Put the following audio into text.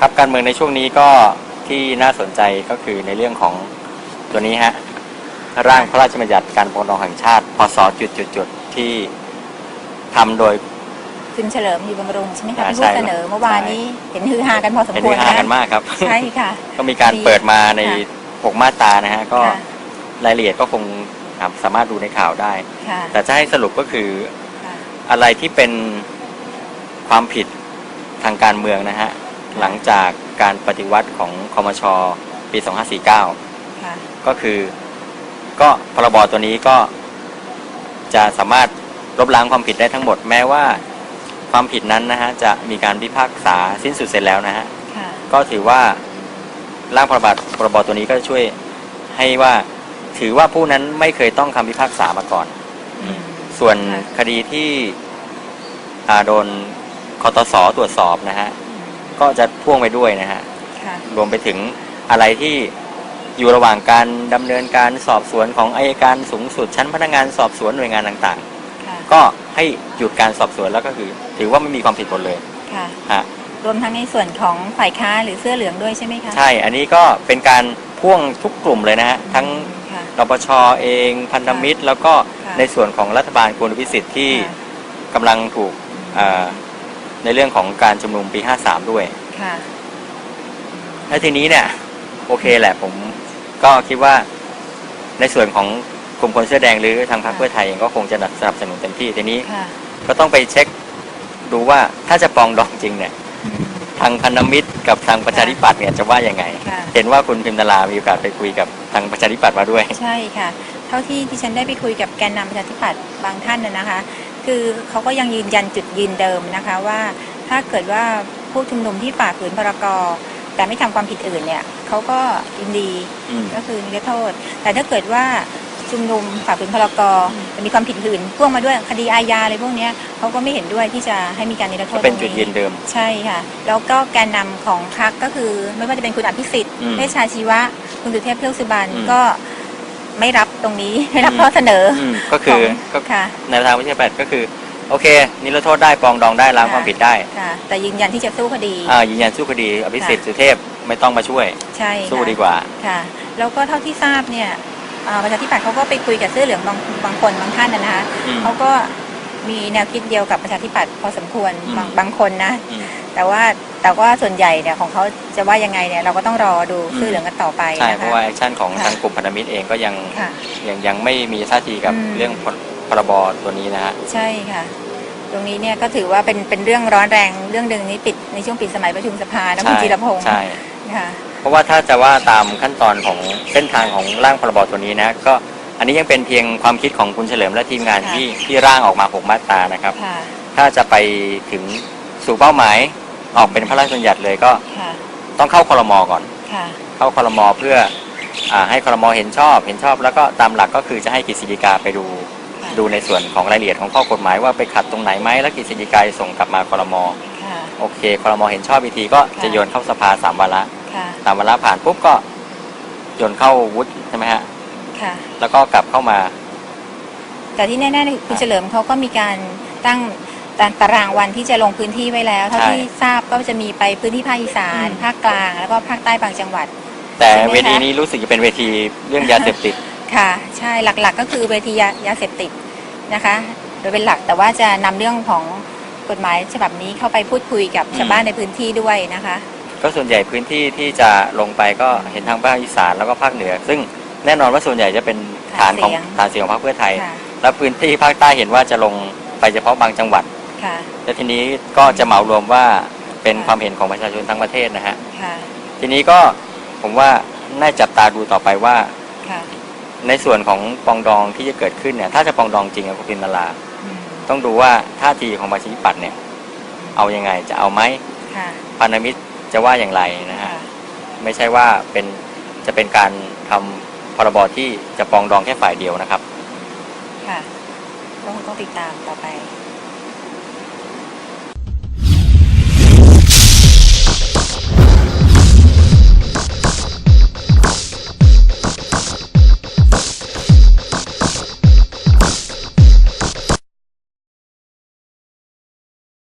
ครับการเมืองในช่วงนี้ก็ที่น่าสนใจก็คือในเรื่องของตัวนี้ฮะร่างพระราชบัญญัติการปกครองแห่งชาติ พศจุดจุดจุดที่ทำโดยคุณเฉลิมอยู่บำรุงใช่ไหมคะอ่าที่ใช่พูดเสนอเมื่อวานนี้เห็นฮือฮากันพอสมเห็นควรที่หานะกันมากครับใช่ค่ะก็มีการเปิดมาในค่ะ6มาตรานะฮะก็ค่ะรายละเอียดก็คงครับสามารถดูในข่าวได้ค่ะแต่จะให้สรุปก็คือค่ะอะไรที่เป็นความผิดทางการเมืองนะฮะ หลังจากการปฏิวัติของคอมชปี2549ค่ะก็คือก็พรบตัวนี้ก็จะสามารถลบล้างความผิดได้ทั้งหมดแม้ว่าความผิดนั้นนะฮะจะมีการพิพากษาสิ้นสุดเสร็จแล้วนะฮะ ค่ะก็ถือว่าร่างพรบพรบตัวนี้ก็ช่วยให้ว่าถือว่าผู้นั้นไม่เคยต้องคำพิพากษามาก่อน อืม ส่วนค่ะ คดีที่อ่าโดนคอตสตรวจสอบนะฮะอืม ก็จะพ่วงไปด้วยนะฮะ ค่ะ รวมไปถึงอะไรที่อยู่ระหว่างการดำเนินการสอบสวนของอายการสูงสุดชั้นพนักงานสอบสวนหน่วยงานต่างค่ะ ๆ ก็ให้หยุดการสอบสวนแล้วก็คือ ถือว่าไม่มีความผิดหมดเลยค่ะ ฮะรวมทั้งในส่วนของฝ่ายค้านหรือเสื้อเหลืองด้วยใช่ไหมคะใช่อันนี้ก็เป็นการพ่วงทุกกลุ่มเลยนะฮะ ทั้งค่ะ รปชเอง พันธมิตร แล้วก็ค่ะ ในส่วนของรัฐบาลคุณพิสิทธิ์ที่ค่ะ กำลังถูกเอ่อ ในเรื่องของการชุมนุมปี 53 ด้วย ค่ะ และทีนี้เนี่ย โอเคแหละผมก็คิดว่าในส่วนของกลุ่มคนเสื้อแดงหรือทางพรรคค่ะเพื่อไทยเองก็คงจะสนับสนุนเต็มที่ทีนี้ ค่ะ ก็ต้องไปเช็คดูว่าถ้าจะปรองดองจริงเนี่ยอืมทางพันธมิตรกับทางประชาธิปัตย์เนี่ยจะว่ายังไง ค่ะ เห็นว่าคุณพิมพ์ดารามีโอกาสไปคุยกับทางประชาธิปัตย์มาด้วย ใช่ค่ะ เท่าที่ที่ฉันได้ไปคุยกับแกนนำประชาธิปัตย์บางท่านนะนะคะ คือเขาก็ยังยืนยันจุดยืนเดิมนะคะว่าถ้าเกิดว่าผู้ชุมนุมที่ฝ่าฝืนพรกแต่ไม่ทำความผิดอื่นเนี่ยเขาก็ยินดีอืมก็คือนิรโทษ แต่ถ้าเกิดว่าชุมนุมฝ่าฝืนพรกแต่มีความผิดอื่นพ่วงมาด้วยคดีอาญาอะไรพวกเนี้ยเขาก็ไม่เห็นด้วยที่จะให้มีการนิรโทก็ษเป็นตรงจุดยืนเดิม ใช่ค่ะ แล้วก็แกนนำของพรรคก็คือไม่ว่าจะเป็นคุณอภิสิทธิ์อืมเวชชาชีวะ คุณสุเทพเทือกสุบรรณอืมก็ไม่รับ ตรงนี้ไม่รับอืมข้อเสนออืมก็คือของก็ค่ะ ในทางประชาธิปัตย์ก็คือ โอเคนิรโทษได้ปรองดองได้ล้างค่ะความผิดได้ค่ะ แต่ยืนยันที่จะสู้คดี อ่ายืนยันสู้คดีอภิสิทธิ์สุเทพไม่ต้องมาช่วย ใช่ค่ะสู้ดีกว่า ค่ะ แล้วก็เท่าที่ทราบเนี่ยเอ่อประชาธิปัตย์เขาก็ไปคุยกับเสื้อเหลืองบางบางคนบางท่านนะนะคะอืมเขาก็มีแนวคิดเดียวกับประชาธิปัตย์พอสมควรอืมบางบางคนนะ อืม แต่ว่าแต่ว่าส่วนใหญ่เนี่ยของเขาจะว่ายังไงเนี่ยเราก็ต้องรอดูอืมเสื้อเหลืองกันต่อไปใช่นะเพคะราะว่าแอคชั่นของค่ะทางกลุ่มพันธมิตรเองก็ยังค่ะยังยังไม่มีท่าทีกับอืม เรื่องพรพรบตัวนี้นะฮะ ใช่ค่ะ ตรงนี้เนี่ยก็ถือว่าเป็นเป็นเรื่องร้อนแรงเรื่องหนึ่งนี้ปิดในช่วงปิดสมัยประชุมสภานะคุณจิรพงศ์ใช่ ค่ะ เพราะว่าถ้าจะว่าตามขั้นตอนของเส้นทางของร่างพรบตัวนี้นะก็อันนี้ยังเป็นเพียงความคิดของคุณเฉลิมและทีมงานค่ะ ที่ที่ร่างออกมาหกมาตรานะครับ ค่ะ ถ้าจะไปถึงสู่เป้าหมาย ออกเป็นพระราชบัญญัติเลยก็ค่ะต้องเข้าคลมก่อน ค่ะ เข้าคลมเพื่ออาให้คลมเห็นชอบ เห็นชอบแล้วก็ตามหลักก็คือจะให้กฤษฎีกาไปดูค่ะ ดูในส่วนของรายละเอียดของข้อกฎหมายว่าไปขัดตรงไหนไหมแล้วกฤษฎีกาส่งกลับมาคลมค่ะ โอเคคลมเห็นชอบอีกทีก็จะค่ะโยนเข้าสภาสามวาระค่ะ สามวาระผ่านปุ๊บก็โยนเข้าวุฒิใช่ไหมฮะค่ะ แล้วก็กลับเข้ามา แต่ที่แน่ๆเนี่ยคุณเฉลิมเขาก็มีการตั้ง ตารางวันที่จะลงพื้นที่ไว้แล้วเท่าใช่ที่ทราบก็จะมีไปพื้นที่ภาคอีสานอืมภาคกลาง แล้วก็ภาคใต้บางจังหวัด แต่ใช่ไหมคะเวทีนี้รู้สึกจะเป็นเวทีเรื่องยาเสพติดค่ะ ใช่หลักๆ ก็คือเวทียายาเสพติดนะคะ โดยเป็นหลักแต่ว่าจะนำเรื่องของกฎหมายฉบับนี้เข้าไปพูดคุยกับอืมชาวบ้านในพื้นที่ด้วยนะคะ ก็ส่วนใหญ่พื้นที่ที่จะลงไปก็เห็นทางภาคอีสานแล้วก็ภาคเหนือ ซึ่งแน่นอนว่าส่วนใหญ่จะเป็นฐานของฐานเสียงฐานเสียงของพรรคเพื่อไทยค่ะแล้วพื้นที่ภาคใต้เห็นว่าจะลงไปเฉพาะบางจังหวัด ค่ะ และทีนี้ก็จะเหมารวมว่าเป็นค่ะความเห็นของประชาชนทั้งประเทศนะฮะค่ะ ทีนี้ก็ผมว่าน่าจับตาดูต่อไปว่า ค่ะ ในส่วนของปรองดองที่จะเกิดขึ้นเนี่ยถ้าจะปรองดองจริงอะคุณพิมนาราอืมต้องดูว่าท่าทีของประชาธิปัตย์เนี่ยเอายังไงจะเอาไหมค่ะพันธมิตรจะว่าอย่างไรนะฮะ ค่ะ ไม่ใช่ว่าเป็นจะเป็นการทำพรบที่จะปรองดองแค่ฝ่ายเดียวนะครับ ค่ะต้องต้องติดตามต่อไป